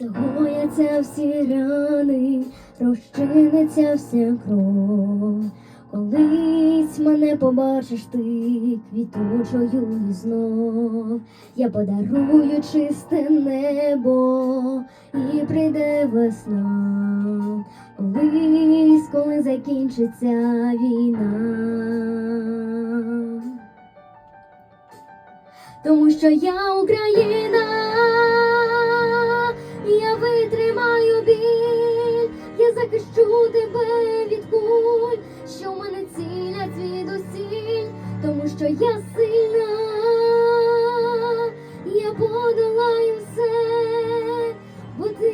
Загояться всі рани, розчиниться вся кров. Колись мене побачиш ти квітучою знов. Я подарую чисте небо і прийде весна. Колись, коли закінчиться війна. Тому що я Україна,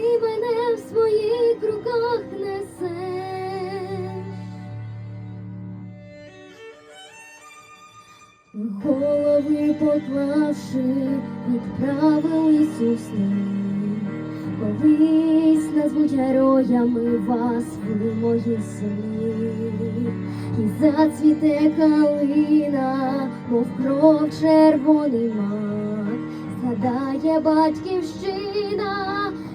ти мене в своїх руках несеш. Голови поклавши, відправились у сни. Колись назвуть героями вас, ви мої сини. І зацвіте калина, мов кров червоний мак. Згадає батьківщина,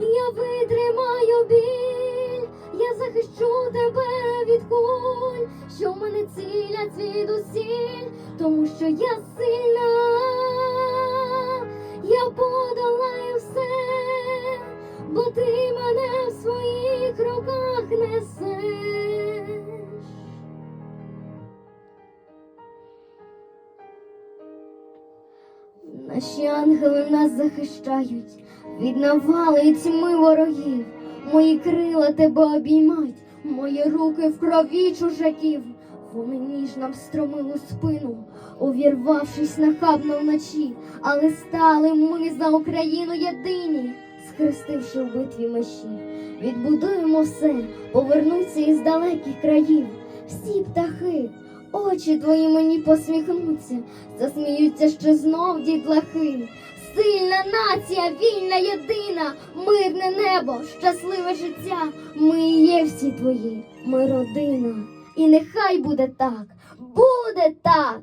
Я витримаю біль, я захищу тебе від куль, що в мене цілять звідусіль, тому що я сильна, я подолаю все, бо ти Наші ангели нас захищають від навали і тьми ворогів. Мої крила тебе обіймають, мої руки в крові чужаків. Вони ніжно встромили спину, увірвавшись нахабно вночі, але стали ми за Україну єдині, схрестивши в битві мечі. Відбудуємо все, повернуться із далеких країв. Всі птахи, очі твої мені посміхнуться, засміються ще знов дітлахи. Сильна нація, вільна, єдина, мирне небо, щасливе життя. Ми є всі твої, ми родина. І нехай буде так, буде так.